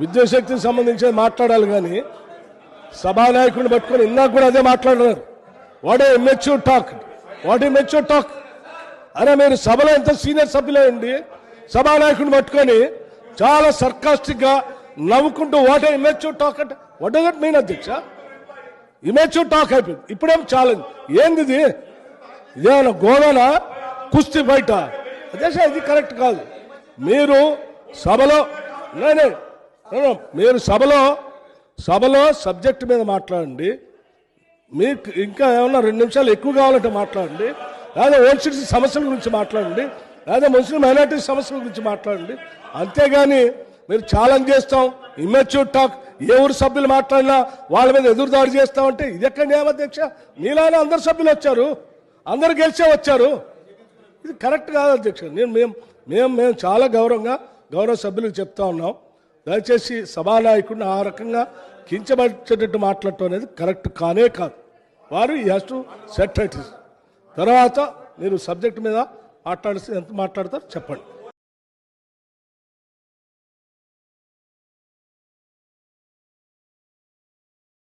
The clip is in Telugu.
విద్యాశక్తికి సంబంధించి మాట్లాడాలి కానీ సభానాయకుడిని పట్టుకొని ఇందాక కూడా అదే మాట్లాడినారు what a mature talk what a mature talk అరే మీరు సభలో ఎంత సీనియర్ సభ్యులే అండి. సభానాయకుడిని పట్టుకొని చాలా సర్కాస్టిక్గా నవ్వుకుంటూ వాట్ ఏ ఇమెచ్యూర్ టాక్ అంటే వాట్ డస్ దట్ మీన్ అధ్యక్ష? ఇమెచ్యూర్ టాక్ అయిపోయింది. ఇప్పుడేం ఛాలెంజ్ ఏంది ఇది? ఇదేమన్నా గోదాన? కుస్తీ బయట? అదే ఇది కరెక్ట్ కాదు. మీరు సభలో నేనే మీరు సభలో సభలో సబ్జెక్ట్ మీద మాట్లాడండి. మీకు ఇంకా ఏమన్నా రెండు నిమిషాలు ఎక్కువ కావాలంటే మాట్లాడండి. లేదా ఓల్డ్ సమస్యల గురించి మాట్లాడండి. లేదా ముస్లిం మైనార్టీ సమస్యల గురించి మాట్లాడండి. అంతేగాని మీరు ఛాలెంజ్ చేస్తాం ఇమ్మెచ్యూర్ టాక్ ఏ ఊరు సభ్యులు మాట్లాడినా వాళ్ళ మీద ఎదురుదాడి చేస్తామంటే ఇది ఎక్కడ న్యాయమధ్యక్ష మీలానే అందరు సభ్యులు వచ్చారు. అందరు గెలిచే వచ్చారు. ఇది కరెక్ట్ కాదు అధ్యక్ష. నేను మేము మేము మేము చాలా గౌరవంగా గౌరవ సభ్యులకు చెప్తా ఉన్నాం. దయచేసి సభానాయకుడిని ఆ రకంగా కించబడిచేటట్టు మాట్లాడటం అనేది కరెక్ట్ కానే కాదు. వారు ఈ హ్యాస్ టు సెట్ ఇట్ తర్వాత మీరు సబ్జెక్ట్ మీద మాట్లాడితే ఎంత మాట్లాడతారో చెప్పండి.